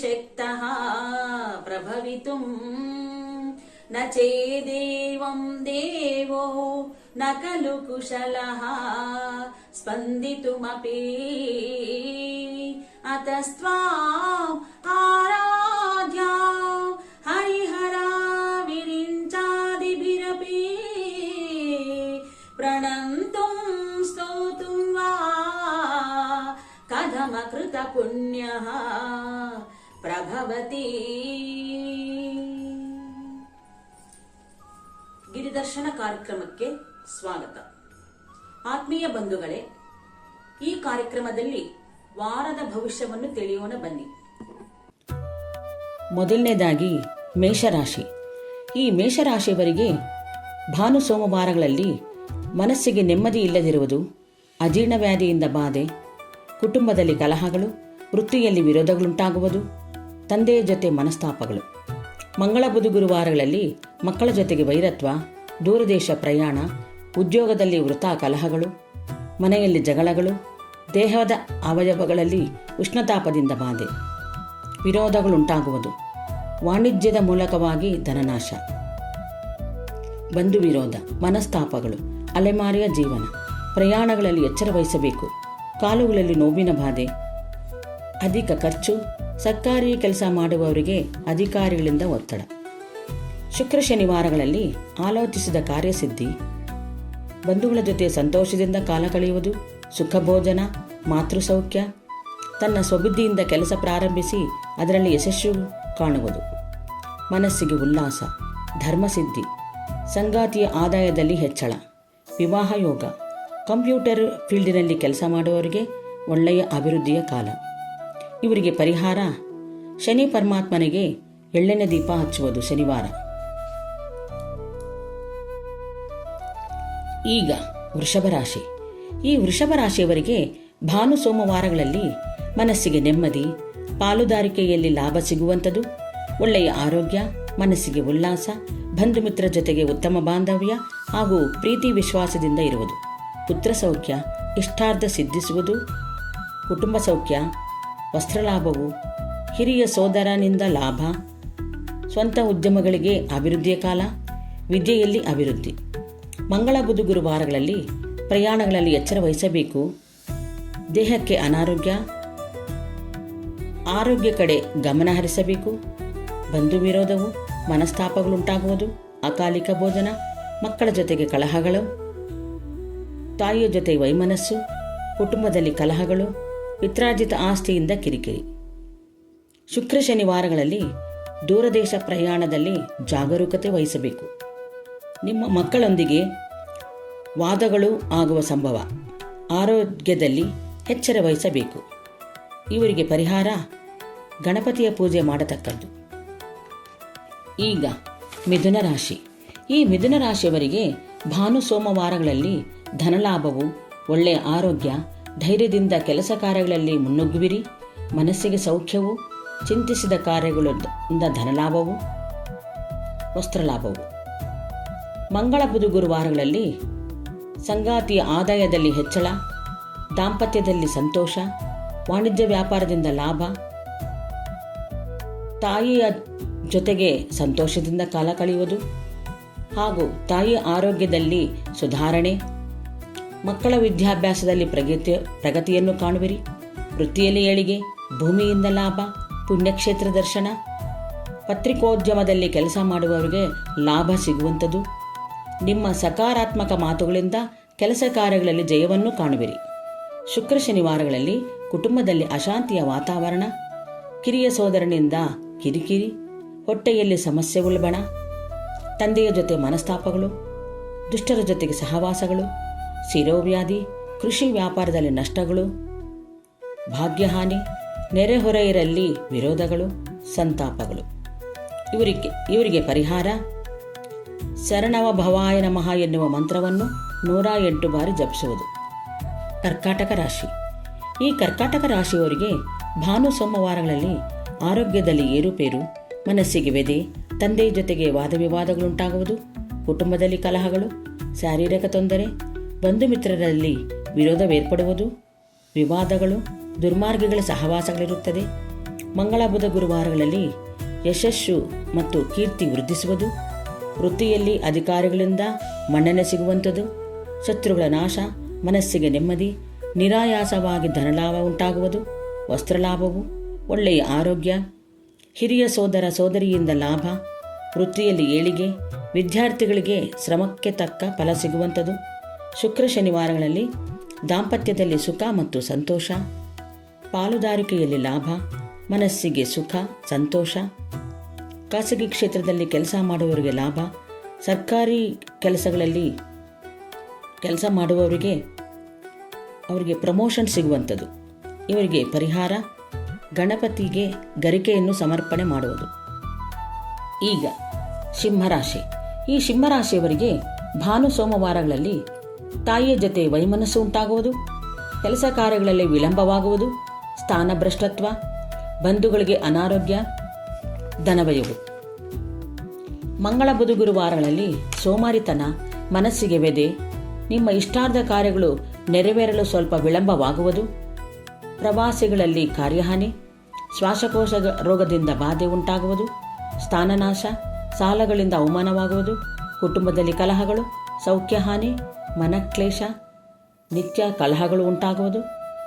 यदि भवति शक्तः प्रभवितुम् न चेदेवं देवो न खलु कुशलः स्पन्दितुमपि अतस्त्वाम् आराध्या हरिहरा विरिञ्चादिभिरपि प्रणन्तुं स्तोतुं वा कथमकृतपुण्यः ಪ್ರಭವತಿ. ಗಿರಿದರ್ಶನ ಕಾರ್ಯಕ್ರಮಕ್ಕೆ ಸ್ವಾಗತ. ಆತ್ಮೀಯ ಬಂಧುಗಳೇ, ಈ ಕಾರ್ಯಕ್ರಮದಲ್ಲಿ ವಾರದ ಭವಿಷ್ಯವನ್ನು ತಿಳಿಯೋಣ ಬನ್ನಿ. ಮೊದಲನೇದಾಗಿ ಮೇಷರಾಶಿ. ಈ ಮೇಷರಾಶಿಯವರಿಗೆ ಭಾನು ಸೋಮವಾರಗಳಲ್ಲಿ ಮನಸ್ಸಿಗೆ ನೆಮ್ಮದಿ ಇಲ್ಲದಿರುವುದು ಅಜೀರ್ಣ ವ್ಯಾಧಿಯಿಂದ ಬಾಧೆ, ಕುಟುಂಬದಲ್ಲಿ ಕಲಹಗಳು, ವೃತ್ತಿಯಲ್ಲಿ ವಿರೋಧಗಳುಂಟಾಗುವುದು ತಂದೆಯ ಜೊತೆ ಮನಸ್ತಾಪಗಳು. ಮಂಗಳ ಬುಧ ಗುರುವಾರಗಳಲ್ಲಿ ಮಕ್ಕಳ ಜೊತೆಗೆ ವೈರತ್ವ, ದೂರದೇಶ ಪ್ರಯಾಣ, ಉದ್ಯೋಗದಲ್ಲಿ ವೃತ ಕಲಹಗಳು, ಮನೆಯಲ್ಲಿ ಜಗಳಗಳು, ದೇಹದ ಅವಯವಗಳಲ್ಲಿ ಉಷ್ಣತಾಪದಿಂದ ಬಾಧೆ, ವಿರೋಧಗಳುಂಟಾಗುವುದು, ವಾಣಿಜ್ಯದ ಮೂಲಕವಾಗಿ ಧನನಾಶ. ಬಂಧು ವಿರೋಧ, ಮನಸ್ತಾಪಗಳು, ಅಲೆಮಾರಿಯ ಜೀವನ, ಪ್ರಯಾಣಗಳಲ್ಲಿ ಎಚ್ಚರ ವಹಿಸಬೇಕು, ಕಾಲುಗಳಲ್ಲಿ ನೋವಿನ ಬಾಧೆ, ಅಧಿಕ ಖರ್ಚು ಸರ್ಕಾರಿ ಕೆಲಸ ಮಾಡುವವರಿಗೆ ಅಧಿಕಾರಿಗಳಿಂದ ಒತ್ತಡ. ಶುಕ್ರ ಶನಿವಾರಗಳಲ್ಲಿ ಆಲೋಚಿಸಿದ ಕಾರ್ಯಸಿದ್ಧಿ, ಬಂಧುಗಳ ಜೊತೆ ಸಂತೋಷದಿಂದ ಕಾಲ ಕಳೆಯುವುದು, ಸುಖ ಭೋಜನ ಮಾತೃಸೌಖ್ಯ ತನ್ನ ಸ್ವಬುದ್ಧಿಯಿಂದ ಕೆಲಸ ಪ್ರಾರಂಭಿಸಿ ಅದರಲ್ಲಿ ಯಶಸ್ಸು ಕಾಣುವುದು. ಮನಸ್ಸಿಗೆ ಉಲ್ಲಾಸ, ಧರ್ಮಸಿದ್ಧಿ, ಸಂಗಾತಿಯ ಆದಾಯದಲ್ಲಿ ಹೆಚ್ಚಳ ವಿವಾಹ ಯೋಗ ಕಂಪ್ಯೂಟರ್ ಫೀಲ್ಡಿನಲ್ಲಿ ಕೆಲಸ ಮಾಡುವವರಿಗೆ ಒಳ್ಳೆಯ ಅಭಿವೃದ್ಧಿಯ ಕಾಲ. ಇವರಿಗೆ ಪರಿಹಾರ. ಶನಿ ಪರಮಾತ್ಮನಿಗೆ ಎಳ್ಳೆಣ್ಣೆ ದೀಪ ಹಚ್ಚುವುದು ಶನಿವಾರ. ಈಗ ವೃಷಭ ರಾಶಿ. ಈ ವೃಷಭ ರಾಶಿಯವರಿಗೆ ಭಾನು ಸೋಮವಾರಗಳಲ್ಲಿ ಮನಸ್ಸಿಗೆ ನೆಮ್ಮದಿ, ಪಾಲುದಾರಿಕೆಯಲ್ಲಿ ಲಾಭ ಸಿಗುವಂಥದ್ದು ಒಳ್ಳೆಯ ಆರೋಗ್ಯ, ಮನಸ್ಸಿಗೆ ಉಲ್ಲಾಸ ಬಂಧು ಮಿತ್ರ ಜೊತೆಗೆ ಉತ್ತಮ ಬಾಂಧವ್ಯ ಹಾಗೂ ಪ್ರೀತಿ ವಿಶ್ವಾಸದಿಂದ ಇರುವುದು. ಪುತ್ರ ಸೌಖ್ಯ ಇಷ್ಟಾರ್ಥ ಸಿದ್ಧಿಸುವುದು, ಕುಟುಂಬ ಸೌಖ್ಯ ವಸ್ತ್ರಲಾಭವು ಹಿರಿಯ ಸೋದರನಿಂದ ಲಾಭ, ಸ್ವಂತ ಉದ್ಯಮಗಳಿಗೆ ಅಭಿವೃದ್ಧಿಯ ಕಾಲ, ವಿದ್ಯೆಯಲ್ಲಿ ಅಭಿವೃದ್ಧಿ. ಮಂಗಳ ಬುಧ ಗುರುವಾರಗಳಲ್ಲಿ ಪ್ರಯಾಣಗಳಲ್ಲಿ ಎಚ್ಚರ ವಹಿಸಬೇಕು. ದೇಹಕ್ಕೆ ಅನಾರೋಗ್ಯ, ಆರೋಗ್ಯ ಕಡೆ ಗಮನ ಹರಿಸಬೇಕು. ಬಂಧು ವಿರೋಧವು, ಮನಸ್ತಾಪಗಳುಂಟಾಗುವುದು, ಅಕಾಲಿಕ ಭೋಜನ, ಮಕ್ಕಳ ಜೊತೆಗೆ ಕಲಹಗಳು, ತಾಯಿಯ ಜೊತೆ ವೈಮನಸ್ಸು, ಕುಟುಂಬದಲ್ಲಿ ಕಲಹಗಳು ಪಿತ್ರಾರ್ಜಿತ ಆಸ್ತಿಯಿಂದ ಕಿರಿಕಿರಿ. ಶುಕ್ರ ಶನಿವಾರಗಳಲ್ಲಿ ದೂರದೇಶ ಪ್ರಯಾಣದಲ್ಲಿ ಜಾಗರೂಕತೆ ವಹಿಸಬೇಕು. ನಿಮ್ಮ ಮಕ್ಕಳೊಂದಿಗೆ ವಾದಗಳು ಆಗುವ ಸಂಭವ, ಆರೋಗ್ಯದಲ್ಲಿ ಎಚ್ಚರ ವಹಿಸಬೇಕು. ಇವರಿಗೆ ಪರಿಹಾರ ಗಣಪತಿಯ ಪೂಜೆ ಮಾಡತಕ್ಕದ್ದು. ಈಗ ಮಿಥುನ ರಾಶಿ. ಈ ಮಿಥುನ ರಾಶಿಯವರಿಗೆ ಭಾನು ಸೋಮವಾರಗಳಲ್ಲಿ ಧನಲಾಭವು, ಒಳ್ಳೆಯ ಆರೋಗ್ಯ ಧೈರ್ಯದಿಂದ ಕೆಲಸ ಕಾರ್ಯಗಳಲ್ಲಿ ಮುನ್ನುಗ್ಗುವಿರಿ. ಮನಸ್ಸಿಗೆ ಸೌಖ್ಯವು, ಚಿಂತಿಸಿದ ಕಾರ್ಯಗಳಿಂದ ಧನಲಾಭವು, ವಸ್ತ್ರಲಾಭವು. ಮಂಗಳ ಬುಧ ಗುರುವಾರಗಳಲ್ಲಿ ಸಂಗಾತಿಯ ಆದಾಯದಲ್ಲಿ ಹೆಚ್ಚಳ, ದಾಂಪತ್ಯದಲ್ಲಿ ಸಂತೋಷ, ವಾಣಿಜ್ಯ ವ್ಯಾಪಾರದಿಂದ ಲಾಭ, ತಾಯಿಯ ಜೊತೆಗೆ ಸಂತೋಷದಿಂದ ಕಾಲ ಕಳೆಯುವುದು ಹಾಗೂ ತಾಯಿಯ ಆರೋಗ್ಯದಲ್ಲಿ ಸುಧಾರಣೆ ಮಕ್ಕಳ ವಿದ್ಯಾಭ್ಯಾಸದಲ್ಲಿ ಪ್ರಗತಿ ಪ್ರಗತಿಯನ್ನು ಕಾಣುವಿರಿ. ವೃತ್ತಿಯಲ್ಲಿ ಏಳಿಗೆ, ಭೂಮಿಯಿಂದ ಲಾಭ, ಪುಣ್ಯಕ್ಷೇತ್ರ ದರ್ಶನ, ಪತ್ರಿಕೋದ್ಯಮದಲ್ಲಿ ಕೆಲಸ ಮಾಡುವವರಿಗೆ ಲಾಭ ಸಿಗುವಂಥದ್ದು. ನಿಮ್ಮ ಸಕಾರಾತ್ಮಕ ಮಾತುಗಳಿಂದ ಕೆಲಸ ಕಾರ್ಯಗಳಲ್ಲಿ ಜಯವನ್ನು ಕಾಣುವಿರಿ. ಶುಕ್ರ ಶನಿವಾರಗಳಲ್ಲಿ ಕುಟುಂಬದಲ್ಲಿ ಅಶಾಂತಿಯ ವಾತಾವರಣ, ಕಿರಿಯ ಸೋದರನಿಂದ ಕಿರಿಕಿರಿ, ಹೊಟ್ಟೆಯಲ್ಲಿ ಸಮಸ್ಯೆ ಉಲ್ಬಣ, ತಂದೆಯ ಜೊತೆ ಮನಸ್ತಾಪಗಳು, ದುಷ್ಟರ ಜೊತೆಗೆ ಸಹವಾಸಗಳು ಶಿರೋವ್ಯಾಧಿ, ಕೃಷಿ ವ್ಯಾಪಾರದಲ್ಲಿ ನಷ್ಟಗಳು, ಭಾಗ್ಯಹಾನಿ ನೆರೆಹೊರೆಯರಲ್ಲಿ ವಿರೋಧಗಳು, ಸಂತಾಪಗಳು. ಇವರಿಗೆ ಇವರಿಗೆ ಪರಿಹಾರ. ಶರಣವ ಭವಾಯ ನಮಃ ಎನ್ನುವ ಮಂತ್ರವನ್ನು ನೂರ ಎಂಟು ಬಾರಿ ಜಪಿಸುವುದು. ಕರ್ಕಾಟಕ ರಾಶಿ. ಈ ಕರ್ಕಾಟಕ ರಾಶಿಯವರಿಗೆ ಭಾನು ಸೋಮವಾರಗಳಲ್ಲಿ ಆರೋಗ್ಯದಲ್ಲಿ ಏರುಪೇರು, ಮನಸ್ಸಿಗೆ ವೆದೆ ತಂದೆಯ ಜೊತೆಗೆ ವಾದವಿವಾದಗಳುಂಟಾಗುವುದು ಕುಟುಂಬದಲ್ಲಿ ಕಲಹಗಳು, ಶಾರೀರಿಕ ತೊಂದರೆ ಬಂಧು ಮಿತ್ರರಲ್ಲಿ ವಿರೋಧವೇರ್ಪಡುವುದು, ವಿವಾದಗಳು, ದುರ್ಮಾರ್ಗಗಳ ಸಹವಾಸಗಳಿರುತ್ತದೆ. ಮಂಗಳ ಬುಧ ಗುರುವಾರಗಳಲ್ಲಿ ಯಶಸ್ಸು ಮತ್ತು ಕೀರ್ತಿ ವೃದ್ಧಿಸುವುದು, ವೃತ್ತಿಯಲ್ಲಿ ಅಧಿಕಾರಿಗಳಿಂದ ಮನ್ನಣೆ ಸಿಗುವಂಥದ್ದು, ಶತ್ರುಗಳ ನಾಶ, ಮನಸ್ಸಿಗೆ ನೆಮ್ಮದಿ, ನಿರಾಯಾಸವಾಗಿ ಧನಲಾಭ ಉಂಟಾಗುವುದು, ವಸ್ತ್ರಲಾಭವು, ಒಳ್ಳೆಯ ಆರೋಗ್ಯ, ಹಿರಿಯ ಸೋದರ ಸೋದರಿಯಿಂದ ಲಾಭ, ವೃತ್ತಿಯಲ್ಲಿ ಏಳಿಗೆ, ವಿದ್ಯಾರ್ಥಿಗಳಿಗೆ ಶ್ರಮಕ್ಕೆ ತಕ್ಕ ಫಲ ಸಿಗುವಂಥದ್ದು. ಶುಕ್ರ ಶನಿವಾರಗಳಲ್ಲಿ ದಾಂಪತ್ಯದಲ್ಲಿ ಸುಖ ಮತ್ತು ಸಂತೋಷ, ಪಾಲುದಾರಿಕೆಯಲ್ಲಿ ಲಾಭ, ಮನಸ್ಸಿಗೆ ಸುಖ, ಸಂತೋಷ, ಖಾಸಗಿ ಕ್ಷೇತ್ರದಲ್ಲಿ ಕೆಲಸ ಮಾಡುವವರಿಗೆ ಲಾಭ, ಸರ್ಕಾರಿ ಕೆಲಸಗಳಲ್ಲಿ ಕೆಲಸ ಮಾಡುವವರಿಗೆ ಅವರಿಗೆ ಪ್ರಮೋಷನ್ ಸಿಗುವಂಥದ್ದು. ಇವರಿಗೆ ಪರಿಹಾರ, ಗಣಪತಿಗೆ ಗರಿಕೆಯನ್ನು ಸಮರ್ಪಣೆ ಮಾಡುವುದು. ಈಗ ಸಿಂಹರಾಶಿ. ಈ ಸಿಂಹರಾಶಿಯವರಿಗೆ ಭಾನು ಸೋಮವಾರಗಳಲ್ಲಿ ತಾಯಿಯ ಜೊತೆ ವೈಮನಸ್ಸು ಉಂಟಾಗುವುದು, ಕೆಲಸ ಕಾರ್ಯಗಳಲ್ಲಿ ವಿಳಂಬವಾಗುವುದು, ಸ್ಥಾನಭ್ರಷ್ಟತ್ವ, ಬಂಧುಗಳಿಗೆ ಅನಾರೋಗ್ಯ ಧನವಯವು ಮಂಗಳ ಬುಧ ಗುರುವಾರಗಳಲ್ಲಿ ಸೋಮಾರಿತನ, ಮನಸ್ಸಿಗೆ ವೆದೆ, ನಿಮ್ಮ ಇಷ್ಟಾರ್ಧ ಕಾರ್ಯಗಳು ನೆರವೇರಲು ಸ್ವಲ್ಪ ವಿಳಂಬವಾಗುವುದು, ಪ್ರವಾಸಿಗಳಲ್ಲಿ ಕಾರ್ಯಹಾನಿ, ಶ್ವಾಸಕೋಶ ರೋಗದಿಂದ ಬಾಧೆ ಉಂಟಾಗುವುದು, ಸ್ಥಾನನಾಶ, ಸಾಲಗಳಿಂದ ಅವಮಾನವಾಗುವುದು, ಕುಟುಂಬದಲ್ಲಿ ಕಲಹಗಳು ಸೌಖ್ಯ ಹಾನಿ ಮನಕ್ಲೇಶ, ನಿತ್ಯ ಕಲಹಗಳು ಉಂಟಾಗುವುದು,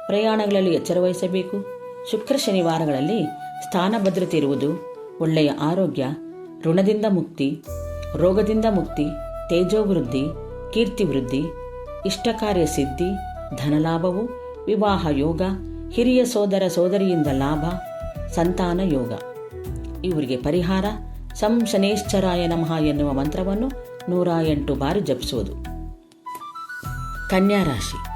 ಪ್ರಯಾಣಗಳಲ್ಲಿ ಎಚ್ಚರ ವಹಿಸಬೇಕು. ಶುಕ್ರ ಶನಿವಾರಗಳಲ್ಲಿ ಸ್ಥಾನ ಭದ್ರತೆ ಇರುವುದು, ಒಳ್ಳೆಯ ಆರೋಗ್ಯ, ಋಣದಿಂದ ಮುಕ್ತಿ, ರೋಗದಿಂದ ಮುಕ್ತಿ, ತೇಜೋವೃದ್ಧಿ, ಕೀರ್ತಿ ವೃದ್ಧಿ, ಇಷ್ಟಕಾರ್ಯ ಸಿದ್ಧಿ, ಧನಲಾಭವು, ವಿವಾಹ ಯೋಗ, ಹಿರಿಯ ಸೋದರ ಸೋದರಿಯಿಂದ ಲಾಭ, ಸಂತಾನ ಯೋಗ. ಇವರಿಗೆ ಪರಿಹಾರ ಸಂಶನೇಶ್ಚರಾಯ ನಮಃ ಎನ್ನುವ ಮಂತ್ರವನ್ನು ನೂರ ಎಂಟು ಬಾರಿ ಜಪಿಸುವುದು. ಕನ್ಯಾ ರಾಶಿ.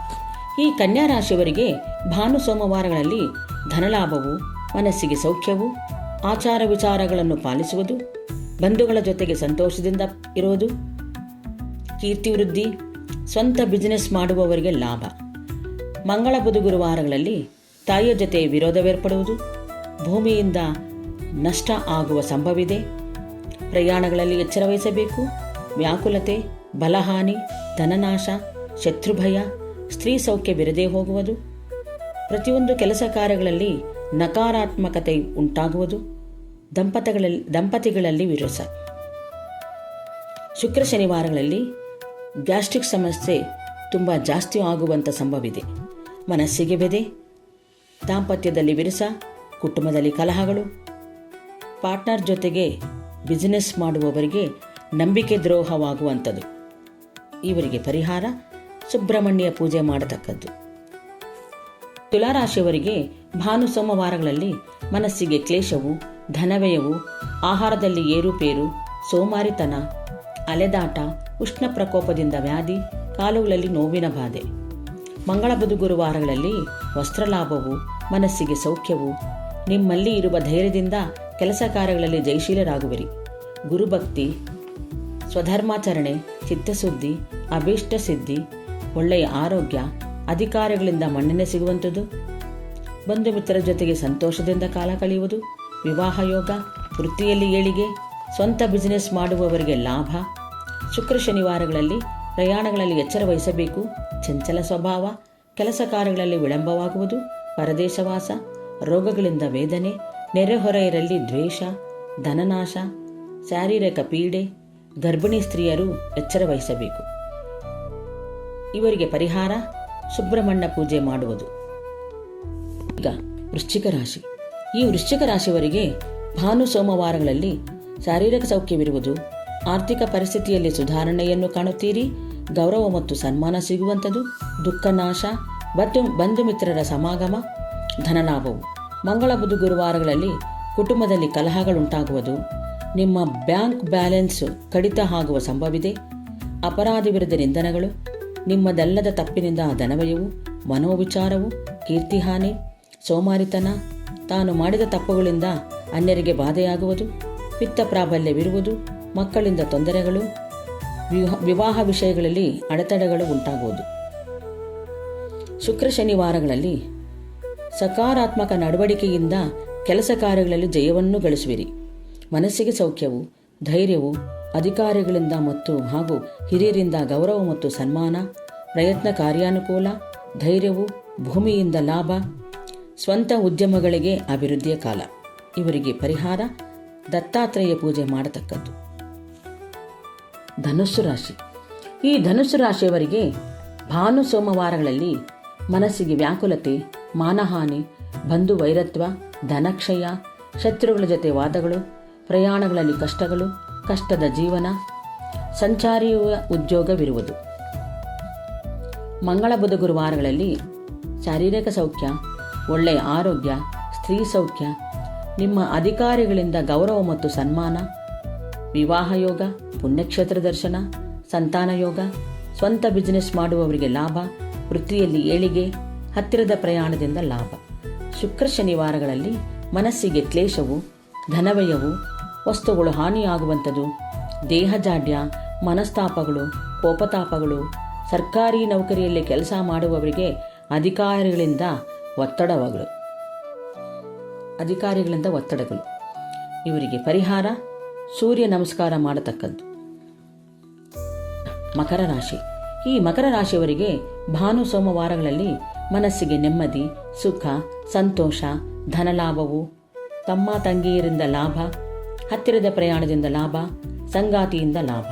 ಈ ಕನ್ಯಾ ರಾಶಿಯವರಿಗೆ ಭಾನು ಸೋಮವಾರಗಳಲ್ಲಿ ಧನಲಾಭವು, ಮನಸ್ಸಿಗೆ ಸೌಖ್ಯವು, ಆಚಾರ ವಿಚಾರಗಳನ್ನು ಪಾಲಿಸುವುದು, ಬಂಧುಗಳ ಜೊತೆಗೆ ಸಂತೋಷದಿಂದ ಇರುವುದು, ಕೀರ್ತಿ ವೃದ್ಧಿ, ಸ್ವಂತ ಬಿಸಿನೆಸ್ ಮಾಡುವವರಿಗೆ ಲಾಭ. ಮಂಗಳ ಬುಧ ಗುರುವಾರಗಳಲ್ಲಿ ತಾಯಿಯ ಜೊತೆ ವಿರೋಧವೇರ್ಪಡುವುದು, ಭೂಮಿಯಿಂದ ನಷ್ಟ ಆಗುವ ಸಂಭವಿದೆ. ಪ್ರಯಾಣಗಳಲ್ಲಿ ಎಚ್ಚರ ವಹಿಸಬೇಕು, ವ್ಯಾಕುಲತೆ, ಬಲಹಾನಿ, ಧನನಾಶ ಶತ್ರುಭಯ, ಸ್ತ್ರೀ ಸೌಖ್ಯ ಬಿರದೇ ಹೋಗುವುದು, ಪ್ರತಿಯೊಂದು ಕೆಲಸ ಕಾರ್ಯಗಳಲ್ಲಿ ನಕಾರಾತ್ಮಕತೆ ಉಂಟಾಗುವುದು, ದಂಪತಿಗಳಲ್ಲಿ ದಂಪತಿಗಳಲ್ಲಿ ವಿರಸ. ಶುಕ್ರ ಶನಿವಾರಗಳಲ್ಲಿ ಗ್ಯಾಸ್ಟ್ರಿಕ್ ಸಮಸ್ಯೆ ತುಂಬ ಜಾಸ್ತಿ ಆಗುವಂಥ ಸಂಭವಿದೆ ಮನಸ್ಸಿಗೆ ಬೆದೆ, ದಾಂಪತ್ಯದಲ್ಲಿ ವಿರಸ, ಕುಟುಂಬದಲ್ಲಿ ಕಲಹಗಳು. ಪಾರ್ಟ್ನರ್ ಜೊತೆಗೆ ಬಿಸಿನೆಸ್ ಮಾಡುವವರಿಗೆ ನಂಬಿಕೆ ದ್ರೋಹವಾಗುವಂಥದ್ದು. ಇವರಿಗೆ ಪರಿಹಾರ ಸುಬ್ರಹ್ಮಣ್ಯ ಪೂಜೆ ಮಾಡತಕ್ಕದ್ದು. ತುಲಾರಾಶಿಯವರಿಗೆ ಭಾನು ಸೋಮವಾರಗಳಲ್ಲಿ ಮನಸ್ಸಿಗೆ ಕ್ಲೇಶವು, ಧನವ್ಯಯವು, ಆಹಾರದಲ್ಲಿ ಏರುಪೇರು, ಸೋಮಾರಿತನ, ಅಲೆದಾಟ, ಉಷ್ಣ ಪ್ರಕೋಪದಿಂದ ವ್ಯಾಧಿ, ಕಾಲುಗಳಲ್ಲಿ ನೋವಿನ ಬಾಧೆ. ಮಂಗಳ ಬುಧ ಗುರುವಾರಗಳಲ್ಲಿ ವಸ್ತ್ರಲಾಭವು, ಮನಸ್ಸಿಗೆ ಸೌಖ್ಯವು, ನಿಮ್ಮಲ್ಲಿ ಇರುವ ಧೈರ್ಯದಿಂದ ಕೆಲಸ ಕಾರ್ಯಗಳಲ್ಲಿ ಜಯಶೀಲರಾಗುವಿರಿ. ಗುರುಭಕ್ತಿ, ಸ್ವಧರ್ಮಾಚರಣೆ ಚಿತ್ತಸುದ್ದಿ ಅಭೀಷ್ಟ ಸಿದ್ಧಿ ಒಳ್ಳೆಯ ಆರೋಗ್ಯ ಅಧಿಕಾರಿಗಳಿಂದ ಮನ್ನಣೆ ಸಿಗುವಂಥದ್ದು. ಬಂಧು ಮಿತ್ರರ ಜೊತೆಗೆ ಸಂತೋಷದಿಂದ ಕಾಲ ಕಳೆಯುವುದು, ವಿವಾಹ ಯೋಗ, ವೃತ್ತಿಯಲ್ಲಿ ಏಳಿಗೆ, ಸ್ವಂತ ಬಿಸಿನೆಸ್ ಮಾಡುವವರಿಗೆ ಲಾಭ. ಶುಕ್ರ ಶನಿವಾರಗಳಲ್ಲಿ ಪ್ರಯಾಣಗಳಲ್ಲಿ ಎಚ್ಚರ ವಹಿಸಬೇಕು. ಚಂಚಲ ಸ್ವಭಾವ, ಕೆಲಸ ಕಾರ್ಯಗಳಲ್ಲಿ ವಿಳಂಬವಾಗುವುದು, ಪರದೇಶವಾಸ, ರೋಗಗಳಿಂದ ವೇದನೆ ನೆರೆಹೊರೆಯರಲ್ಲಿ ದ್ವೇಷ, ಧನನಾಶ, ಶಾರೀರಿಕ ಪೀಡೆ, ಗರ್ಭಿಣಿ ಸ್ತ್ರೀಯರು ಎಚ್ಚರ ವಹಿಸಬೇಕು. ಇವರಿಗೆ ಪರಿಹಾರ, ಸುಬ್ರಹ್ಮಣ್ಯ ಪೂಜೆ ಮಾಡುವುದು. ಈಗ ವೃಶ್ಚಿಕ ರಾಶಿ. ಈ ವೃಶ್ಚಿಕ ರಾಶಿಯವರಿಗೆ ಭಾನು ಸೋಮವಾರಗಳಲ್ಲಿ ಶಾರೀರಿಕ ಸೌಖ್ಯವಿರುವುದು, ಆರ್ಥಿಕ ಪರಿಸ್ಥಿತಿಯಲ್ಲಿ ಸುಧಾರಣೆಯನ್ನು ಕಾಣುತ್ತೀರಿ, ಗೌರವ ಮತ್ತು ಸನ್ಮಾನ ಸಿಗುವಂಥದ್ದು ದುಃಖ ನಾಶ, ಬಂಧು ಮಿತ್ರರ ಸಮಾಗಮ, ಧನಲಾಭವು. ಮಂಗಳ ಬುಧ ಗುರುವಾರಗಳಲ್ಲಿ ಕುಟುಂಬದಲ್ಲಿ ಕಲಹಗಳುಂಟಾಗುವುದು, ನಿಮ್ಮ ಬ್ಯಾಂಕ್ ಬ್ಯಾಲೆನ್ಸ್ ಕಡಿತ ಆಗುವ ಸಂಭವಿದೆ ಅಪರಾಧಿ ವಿರುದ್ಧ ನಿಂದನೆಗಳು ನಿಮ್ಮದಲ್ಲದ ತಪ್ಪಿನಿಂದ ಧನವಯವು, ಮನೋವಿಚಾರವು, ಕೀರ್ತಿಹಾನಿ, ಸೋಮಾರಿತನ, ತಾನು ಮಾಡಿದ ತಪ್ಪುಗಳಿಂದ ಅನ್ಯರಿಗೆ ಬಾಧೆಯಾಗುವುದು ಪಿತ್ತ ಪ್ರಾಬಲ್ಯವಿರುವುದು, ಮಕ್ಕಳಿಂದ ತೊಂದರೆಗಳು, ವಿವಾಹ- ವಿವಾಹ ವಿಷಯಗಳಲ್ಲಿ ಅಡೆತಡೆಗಳು ಉಂಟಾಗುವುದು. ಶುಕ್ರ ಶನಿವಾರಗಳಲ್ಲಿ ಸಕಾರಾತ್ಮಕ ನಡವಳಿಕೆಯಿಂದ ಕೆಲಸ ಕಾರ್ಯಗಳಲ್ಲಿ ಜಯವನ್ನು ಗಳಿಸುವಿರಿ. ಮನಸ್ಸಿಗೆ ಸೌಖ್ಯವು, ಧೈರ್ಯವು ಅಧಿಕಾರಿಗಳಿಂದ ಮತ್ತು ಹಾಗೂ ಹಿರಿಯರಿಂದ ಗೌರವ ಮತ್ತು ಸನ್ಮಾನ, ಪ್ರಯತ್ನ ಕಾರ್ಯಾನುಕೂಲ, ಧೈರ್ಯವು, ಭೂಮಿಯಿಂದ ಲಾಭ, ಸ್ವಂತ ಉದ್ಯಮಗಳಿಗೆ ಅಭಿವೃದ್ಧಿಯ ಕಾಲ. ಇವರಿಗೆ ಪರಿಹಾರ, ದತ್ತಾತ್ರೇಯ ಪೂಜೆ ಮಾಡತಕ್ಕದ್ದು. ಧನುಸ್ಸು ರಾಶಿ. ಈ ಧನುಸ್ಸು ರಾಶಿಯವರಿಗೆ ಭಾನು ಸೋಮವಾರಗಳಲ್ಲಿ ಮನಸ್ಸಿಗೆ ವ್ಯಾಕುಲತೆ, ಮಾನಹಾನಿ, ಬಂಧು ವೈರತ್ವ, ಧನಕ್ಷಯ, ಶತ್ರುಗಳ ಜೊತೆ ವಾದಗಳು, ಪ್ರಯಾಣಗಳಲ್ಲಿ ಕಷ್ಟಗಳು ಕಷ್ಟದ ಜೀವನ ಸಂಚಾರಿಯುವ ಉದ್ಯೋಗವಿರುವುದು. ಮಂಗಳ ಬುಧ ಗುರುವಾರಗಳಲ್ಲಿ ಶಾರೀರಿಕ ಸೌಖ್ಯ, ಒಳ್ಳೆಯ ಆರೋಗ್ಯ, ಸ್ತ್ರೀ ಸೌಖ್ಯ, ನಿಮ್ಮ ಅಧಿಕಾರಿಗಳಿಂದ ಗೌರವ ಮತ್ತು ಸನ್ಮಾನ, ವಿವಾಹ ಯೋಗ, ಪುಣ್ಯಕ್ಷೇತ್ರ ದರ್ಶನ, ಸಂತಾನ ಯೋಗ, ಸ್ವಂತ ಬಿಸಿನೆಸ್ ಮಾಡುವವರಿಗೆ ಲಾಭ, ವೃತ್ತಿಯಲ್ಲಿ ಏಳಿಗೆ, ಹತ್ತಿರದ ಪ್ರಯಾಣದಿಂದ ಲಾಭ. ಶುಕ್ರ ಶನಿವಾರಗಳಲ್ಲಿ ಮನಸ್ಸಿಗೆ ಕ್ಲೇಶವು, ಧನವ್ಯಯವು ವಸ್ತುಗಳು ಹಾನಿಯಾಗುವಂಥದ್ದು. ದೇಹಜಾಡ್ಯ, ಮನಸ್ತಾಪಗಳು, ಕೋಪತಾಪಗಳು, ಸರ್ಕಾರಿ ನೌಕರಿಯಲ್ಲಿ ಕೆಲಸ ಮಾಡುವವರಿಗೆ ಅಧಿಕಾರಿಗಳಿಂದ ಒತ್ತಡಗಳು. ಅಧಿಕಾರಿಗಳಿಂದ ಒತ್ತಡಗಳು. ಇವರಿಗೆ ಪರಿಹಾರ, ಸೂರ್ಯ ನಮಸ್ಕಾರ ಮಾಡತಕ್ಕದ್ದು. ಮಕರ ರಾಶಿ. ಈ ಮಕರ ರಾಶಿಯವರಿಗೆ ಭಾನು ಸೋಮವಾರಗಳಲ್ಲಿ ಮನಸ್ಸಿಗೆ ನೆಮ್ಮದಿ, ಸುಖ, ಸಂತೋಷ, ಧನಲಾಭವು, ತಮ್ಮ ತಂಗಿಯರಿಂದ ಲಾಭ ಹತ್ತಿರದ ಪ್ರಯಾಣದಿಂದ ಲಾಭ, ಸಂಗಾತಿಯಿಂದ ಲಾಭ.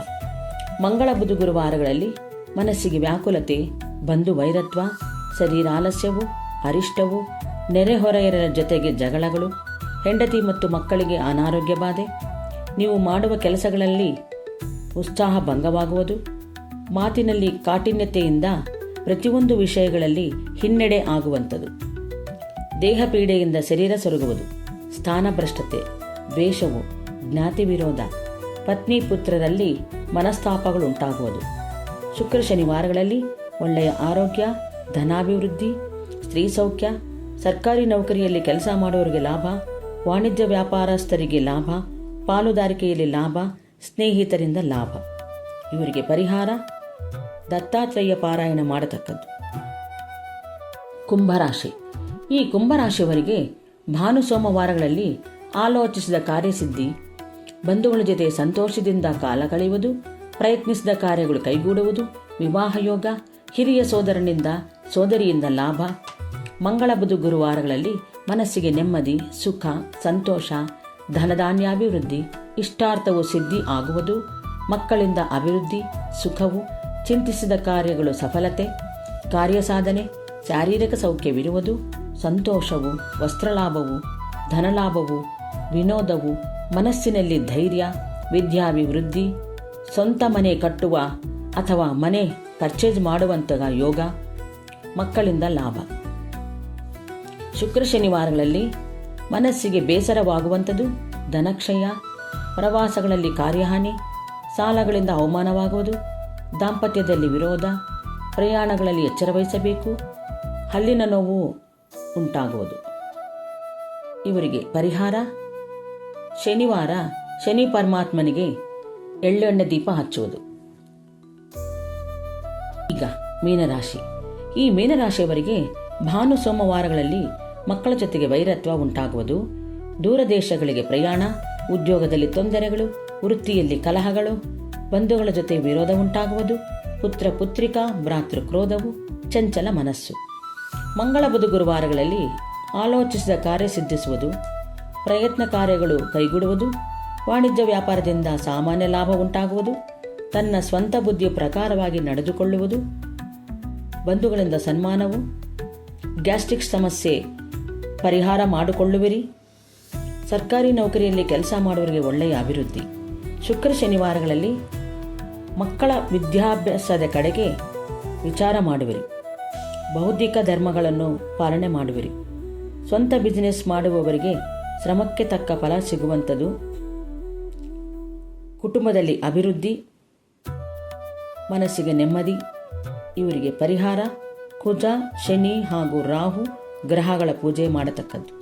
ಮಂಗಳ ಬುಧ ಗುರುವಾರಗಳಲ್ಲಿ ಮನಸ್ಸಿಗೆ ವ್ಯಾಕುಲತೆ, ಬಂಧು ವೈರತ್ವ ಶರೀರಾಲಸ್ಯವು ಅರಿಷ್ಟವು ನೆರೆಹೊರೆಯರ ಜೊತೆಗೆ ಜಗಳಗಳು, ಹೆಂಡತಿ ಮತ್ತು ಮಕ್ಕಳಿಗೆ ಅನಾರೋಗ್ಯ ಬಾಧೆ. ನೀವು ಮಾಡುವ ಕೆಲಸಗಳಲ್ಲಿ ಉತ್ಸಾಹ ಭಂಗವಾಗುವುದು. ಮಾತಿನಲ್ಲಿ ಕಾಠಿನ್ಯತೆಯಿಂದ ಪ್ರತಿಯೊಂದು ವಿಷಯಗಳಲ್ಲಿ ಹಿನ್ನಡೆ ಆಗುವಂಥದ್ದು. ದೇಹ ಪೀಡೆಯಿಂದ ಶರೀರ ಸೊರಗುವುದು. ಸ್ಥಾನಭ್ರಷ್ಟತೆ, ದ್ವೇಷವು ಜ್ಞಾತಿ ವಿರೋಧ. ಪತ್ನಿ ಪುತ್ರರಲ್ಲಿ ಮನಸ್ತಾಪಗಳು ಉಂಟಾಗುವುದು ಶುಕ್ರ ಶನಿವಾರಗಳಲ್ಲಿ ಒಳ್ಳೆಯ ಆರೋಗ್ಯ, ಧನಾಭಿವೃದ್ಧಿ, ಸ್ತ್ರೀ ಸೌಖ್ಯ, ಸರ್ಕಾರಿ ನೌಕರಿಯಲ್ಲಿ ಕೆಲಸ ಮಾಡುವವರಿಗೆ ಲಾಭ, ವಾಣಿಜ್ಯ ವ್ಯಾಪಾರಸ್ಥರಿಗೆ ಲಾಭ, ಪಾಲುದಾರಿಕೆಯಲ್ಲಿ ಲಾಭ, ಸ್ನೇಹಿತರಿಂದ ಲಾಭ. ಇವರಿಗೆ ಪರಿಹಾರ, ದತ್ತಾತ್ರೇಯ ಪಾರಾಯಣ ಮಾಡತಕ್ಕದ್ದು. ಕುಂಭರಾಶಿ. ಈ ಕುಂಭರಾಶಿಯವರಿಗೆ ಭಾನು ಸೋಮವಾರಗಳಲ್ಲಿ ಆಲೋಚಿಸಿದ ಕಾರ್ಯಸಿದ್ಧಿ ಬಂಧುಗಳ ಜೊತೆ ಸಂತೋಷದಿಂದ ಕಾಲ ಕಳೆಯುವುದು, ಪ್ರಯತ್ನಿಸಿದ ಕಾರ್ಯಗಳು ಕೈಗೂಡುವುದು, ವಿವಾಹ ಯೋಗ, ಹಿರಿಯ ಸೋದರನಿಂದ, ಸೋದರಿಯಿಂದ ಲಾಭ. ಮಂಗಳ ಬುಧ ಗುರುವಾರಗಳಲ್ಲಿ ಮನಸ್ಸಿಗೆ ನೆಮ್ಮದಿ, ಸುಖ, ಸಂತೋಷ, ಧನಧಾನ್ಯಾಭಿವೃದ್ಧಿ, ಇಷ್ಟಾರ್ಥವು ಸಿದ್ಧಿ ಆಗುವುದು, ಮಕ್ಕಳಿಂದ ಅಭಿವೃದ್ಧಿ, ಸುಖವು, ಚಿಂತಿಸಿದ ಕಾರ್ಯಗಳು ಸಫಲತೆ, ಕಾರ್ಯಸಾಧನೆ, ಶಾರೀರಿಕ ಸೌಖ್ಯವಿರುವುದು, ಸಂತೋಷವು, ವಸ್ತ್ರಲಾಭವು, ಧನಲಾಭವು ವಿನೋದವು, ಮನಸ್ಸಿನಲ್ಲಿ ಧೈರ್ಯ, ವಿದ್ಯಾಭಿವೃದ್ಧಿ, ಸ್ವಂತ ಮನೆ ಕಟ್ಟುವ ಅಥವಾ ಮನೆ ಪರ್ಚೇಸ್ ಮಾಡುವಂತಹ ಯೋಗ, ಮಕ್ಕಳಿಂದ ಲಾಭ. ಶುಕ್ರ ಶನಿವಾರಗಳಲ್ಲಿ ಮನಸ್ಸಿಗೆ ಬೇಸರವಾಗುವಂಥದ್ದು ಧನಕ್ಷಯ, ಪ್ರವಾಸಗಳಲ್ಲಿ ಕಾರ್ಯಹಾನಿ, ಸಾಲಗಳಿಂದ ಅವಮಾನವಾಗುವುದು, ದಾಂಪತ್ಯದಲ್ಲಿ ವಿರೋಧ, ಪ್ರಯಾಣಗಳಲ್ಲಿ ಎಚ್ಚರ ವಹಿಸಬೇಕು, ಹಲ್ಲಿನ ನೋವು ಉಂಟಾಗುವುದು. ಇವರಿಗೆ ಪರಿಹಾರ ಶನಿವಾರ ಶನಿ ಪರಮಾತ್ಮನಿಗೆ ಎಳ್ಳೆಣ್ಣೆ ದೀಪ ಹಚ್ಚುವುದು. ಈಗ ಮೀನರಾಶಿ. ಈ ಮೀನರಾಶಿಯವರಿಗೆ ಭಾನು ಸೋಮವಾರಗಳಲ್ಲಿ ಮಕ್ಕಳ ಜೊತೆಗೆ ವೈರತ್ವ ಉಂಟಾಗುವುದು. ದೂರ ದೇಶಗಳಿಗೆ ಪ್ರಯಾಣ, ಉದ್ಯೋಗದಲ್ಲಿ ತೊಂದರೆಗಳು, ವೃತ್ತಿಯಲ್ಲಿ ಕಲಹಗಳು, ಬಂಧುಗಳ ಜೊತೆ ವಿರೋಧ ಉಂಟಾಗುವುದು. ಪುತ್ರ ಪುತ್ರಿಕಾ, ಭ್ರಾತೃ ಕ್ರೋಧವು, ಚಂಚಲ ಮನಸ್ಸು. ಮಂಗಳ ಬುಧ ಗುರುವಾರಗಳಲ್ಲಿ ಆಲೋಚಿಸಿದ ಕಾರ್ಯ ಸಿದ್ಧಿಸುವುದು. ಪ್ರಯತ್ನ ಕಾರ್ಯಗಳು ಕೈಗೂಡುವುದು, ವಾಣಿಜ್ಯ ವ್ಯಾಪಾರದಿಂದ ಸಾಮಾನ್ಯ ಲಾಭ ಉಂಟಾಗುವುದು, ತನ್ನ ಸ್ವಂತ ಬುದ್ಧಿಯ ಪ್ರಕಾರವಾಗಿ ನಡೆದುಕೊಳ್ಳುವುದು, ಬಂಧುಗಳಿಂದ ಸನ್ಮಾನವು, ಗ್ಯಾಸ್ಟ್ರಿಕ್ ಸಮಸ್ಯೆ ಪರಿಹಾರ ಮಾಡಿಕೊಳ್ಳುವಿರಿ. ಸರ್ಕಾರಿ ನೌಕರಿಯಲ್ಲಿ ಕೆಲಸ ಮಾಡುವವರಿಗೆ ಒಳ್ಳೆಯ ಅಭಿವೃದ್ಧಿ. ಶುಕ್ರ ಶನಿವಾರಗಳಲ್ಲಿ ಮಕ್ಕಳ ವಿದ್ಯಾಭ್ಯಾಸದ ಕಡೆಗೆ ವಿಚಾರ ಮಾಡುವಿರಿ. ಬೌದ್ಧಿಕ ಧರ್ಮಗಳನ್ನು ಪಾಲನೆ ಮಾಡುವಿರಿ. ಸ್ವಂತ ಬಿಸಿನೆಸ್ ಮಾಡುವವರಿಗೆ ಶ್ರಮಕ್ಕೆ ತಕ್ಕ ಫಲ ಸಿಗುವಂಥದ್ದು ಕುಟುಂಬದಲ್ಲಿ ಅಭಿವೃದ್ಧಿ, ಮನಸ್ಸಿಗೆ ನೆಮ್ಮದಿ, ಇವರಿಗೆ ಪರಿಹಾರ, ಕುಜ, ಶನಿ ಹಾಗೂ ರಾಹು ಗ್ರಹಗಳ ಪೂಜೆ ಮಾಡತಕ್ಕದ್ದು.